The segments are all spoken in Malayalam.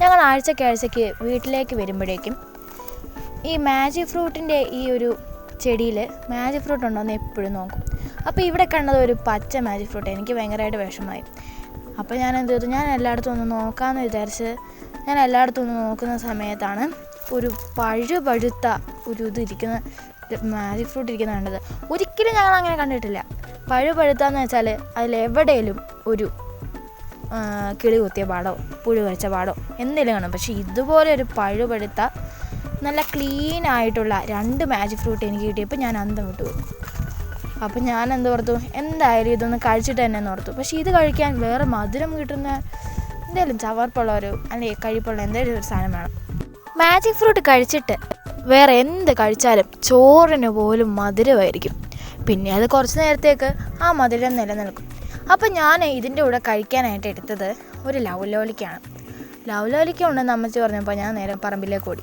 ഞങ്ങൾ ആഴ്ച കാഴ്ചയ്ക്ക് വീട്ടിലേക്ക് വരുമ്പോഴേക്കും ഈ മാജിക് ഫ്രൂട്ടിന്റെ ഈ ഒരു ചെടിയിൽ മാജിക് ഫ്രൂട്ട് ഉണ്ടോ എന്ന് എപ്പോഴും നോക്കും. അപ്പോൾ ഇവിടെ കണ്ടത് ഒരു പച്ച മാജിക് ഫ്രൂട്ട് എനിക്ക് ഭയങ്കരമായിട്ട് വിഷമായി. അപ്പോൾ ഞാൻ എന്ത് ചെയ്തു? ഞാൻ എല്ലായിടത്തും ഒന്ന് നോക്കാമെന്ന് വിചാരിച്ച് ഞാൻ എല്ലായിടത്തും ഒന്ന് നോക്കുന്ന സമയത്താണ് ഒരു പഴു പഴുത്ത ഒരു ഇത് ഇരിക്കുന്ന മാജിക് ഫ്രൂട്ട് ഇരിക്കുന്ന കണ്ടത്. ഒരിക്കലും ഞങ്ങൾ അങ്ങനെ കണ്ടിട്ടില്ല. പഴു പഴുത്താന്ന് വെച്ചാൽ അതിലെവിടെയും ഒരു കിളി കുത്തിയ പാടോ പുഴു വരച്ച പാടോ എന്തെങ്കിലും കാണും. പക്ഷേ ഇതുപോലെ ഒരു പഴു പഴുത്ത നല്ല ക്ലീൻ ആയിട്ടുള്ള രണ്ട് മാജിക് ഫ്രൂട്ട് എനിക്ക് കിട്ടിയപ്പോൾ ഞാൻ അന്തം വിട്ടു. പോയി. അപ്പം ഞാൻ എന്ത് ഓർത്തു? എന്തായാലും ഇതൊന്ന് കഴിച്ചിട്ട് തന്നെ ഓർത്തു. പക്ഷേ ഇത് കഴിക്കാൻ വേറെ മധുരം കിട്ടുന്ന എന്തെങ്കിലും ചവർപ്പുള്ള ഒരു അല്ലെങ്കിൽ കഴിപ്പുള്ള എന്തെങ്കിലും ഒരു സാധനം വേണം. മാജിക് ഫ്രൂട്ട് കഴിച്ചിട്ട് വേറെ എന്ത് കഴിച്ചാലും ചോറിന് പോലും മധുരമായിരിക്കും. പിന്നെ അത് കുറച്ച് നേരത്തേക്ക് ആ മധുരം നിലനിൽക്കും. അപ്പം ഞാൻ ഇതിന്റെ കൂടെ കഴിക്കാനായിട്ട് എടുത്തത് ഒരു ലവ് ലോലിക്കാണ്. ലവ് ലോലിക്ക ഉണ്ടെന്ന് അമ്മച്ചി പറഞ്ഞപ്പോൾ ഞാൻ നേരെ പറമ്പിലേക്ക് ഓടി.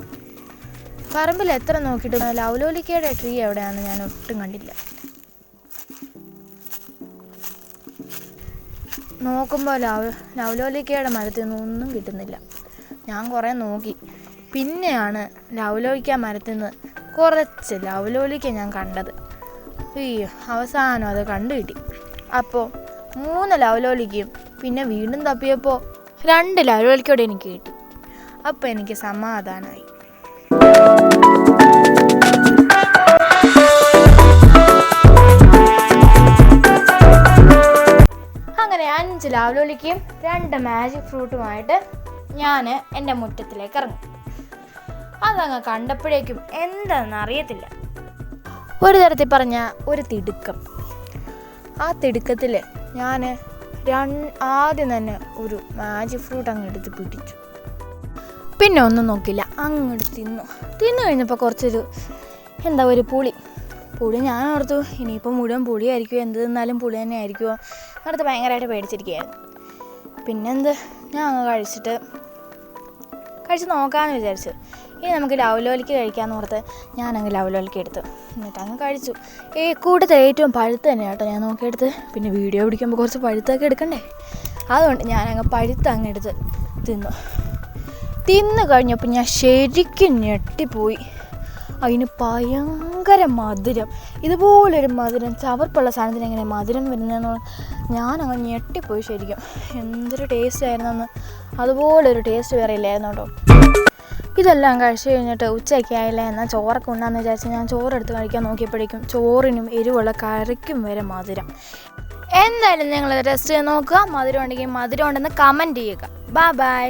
പറമ്പിൽ എത്ര നോക്കിയിട്ടും ലവ് ലോലിക്കയുടെ ട്രീ എവിടെയാണെന്ന് ഞാൻ ഒട്ടും കണ്ടില്ല. നോക്കുമ്പോൾ ലവ് ലവ്ലോലിക്കയുടെ മരത്തിൽ നിന്ന് ഒന്നും കിട്ടുന്നില്ല. ഞാൻ കുറേ നോക്കി. പിന്നെയാണ് ലവ്ലോലിക്ക മരത്തിൽ നിന്ന് കുറച്ച് ലവ്ലോലിക്ക ഞാൻ കണ്ടത്. അയ്യോ അവസാനം അത് കണ്ടു കിട്ടി അപ്പോൾ മൂന്ന് ലവലോലിക്കും പിന്നെ വീണ്ടും തപ്പിയപ്പോൾ രണ്ട് ലവലോലിക്കോടെ എനിക്ക് കിട്ടി. അപ്പോൾ എനിക്ക് സമാധാനമായി അങ്ങനെ അഞ്ച് ലാവലോലിക്കയും രണ്ട് മാജിക് ഫ്രൂട്ടുമായിട്ട് ഞാൻ എന്റെ മുറ്റത്തിലേക്ക് ഇറങ്ങി. അതങ്ങ് കണ്ടപ്പോഴേക്കും എന്താണെന്ന് അറിയത്തില്ല. ഒരു തരത്തിൽ പറഞ്ഞ ഒരു തിടുക്കം. ആ തിടുക്കത്തിൽ ഞാൻ ആദ്യം തന്നെ ഒരു മാജിക് ഫ്രൂട്ട് അങ്ങ് എടുത്ത് പിടിച്ചു. പിന്നെ ഒന്നും നോക്കില്ല അങ്ങോട്ട് തിന്നു. തിന്നു കഴിഞ്ഞപ്പോൾ കുറച്ചൊരു എന്താ ഒരു പുളി. പുളി ഞാൻ ഓർത്തു ഇനിയിപ്പോൾ മുഴുവൻ പുളിയായിരിക്കുമോ എന്ത് തിന്നാലും പുളി തന്നെ ആയിരിക്കുമോ അടുത്ത് ഭയങ്കരമായിട്ട് പേടിച്ചിരിക്കുകയായിരുന്നു. പിന്നെന്ത്? ഞാൻ അങ്ങ് കഴിച്ചിട്ട് കഴിച്ച് നോക്കാമെന്ന് വിചാരിച്ചു. ഇനി നമുക്ക് ലവലോലിക്ക് കഴിക്കാമെന്ന് ഓർത്ത് ഞാനങ്ങ് ലവലോലിക്ക് എടുത്തു. എന്നിട്ട് അങ്ങ് കഴിച്ചു. ഈ കൂട്ടത്തിൽ ഏറ്റവും പഴുത്ത് തന്നെ കേട്ടോ ഞാൻ നോക്കിയെടുത്ത്. പിന്നെ വീഡിയോ പിടിക്കുമ്പോൾ കുറച്ച് പഴുത്തൊക്കെ എടുക്കണ്ടേ? അതുകൊണ്ട് ഞാനങ്ങ് പഴുത്ത് അങ്ങ് എടുത്ത് തിന്നു. തിന്നു കഴിഞ്ഞപ്പോൾ ഞാൻ ശരിക്കും ഞെട്ടിപ്പോയി. അതിന് ഭയങ്കര മധുരം. ഇതുപോലൊരു മധുരം ചവർപ്പുള്ള സാധനത്തിന് എങ്ങനെ മധുരം വരുന്നതെന്ന് ഞാൻ ഞെട്ടിപ്പോയി ശരിക്കും. എന്തൊരു ടേസ്റ്റ് ആയിരുന്നെന്ന് അതുപോലൊരു ടേസ്റ്റ് വേറെ ഇല്ലായിരുന്നു കേട്ടോ ഇതെല്ലാം കഴിച്ചു കഴിഞ്ഞിട്ട് ഉച്ചയൊക്കെ ആയില്ല? എന്നാൽ ചോറൊക്കെ ഉണ്ടാന്ന് വിചാരിച്ച് ഞാൻ ചോറെടുത്ത് കഴിക്കാൻ നോക്കിയപ്പോഴേക്കും ചോറിനും എരിവുള്ള കറിക്കും വരെ മധുരം. എന്തായാലും നിങ്ങൾ ടെസ്റ്റ് ചെയ്ത് നോക്കുക. മധുരം ഉണ്ടെങ്കിൽ മധുരം ഉണ്ടെന്ന് കമന്റ് ചെയ്യുക. Bye bye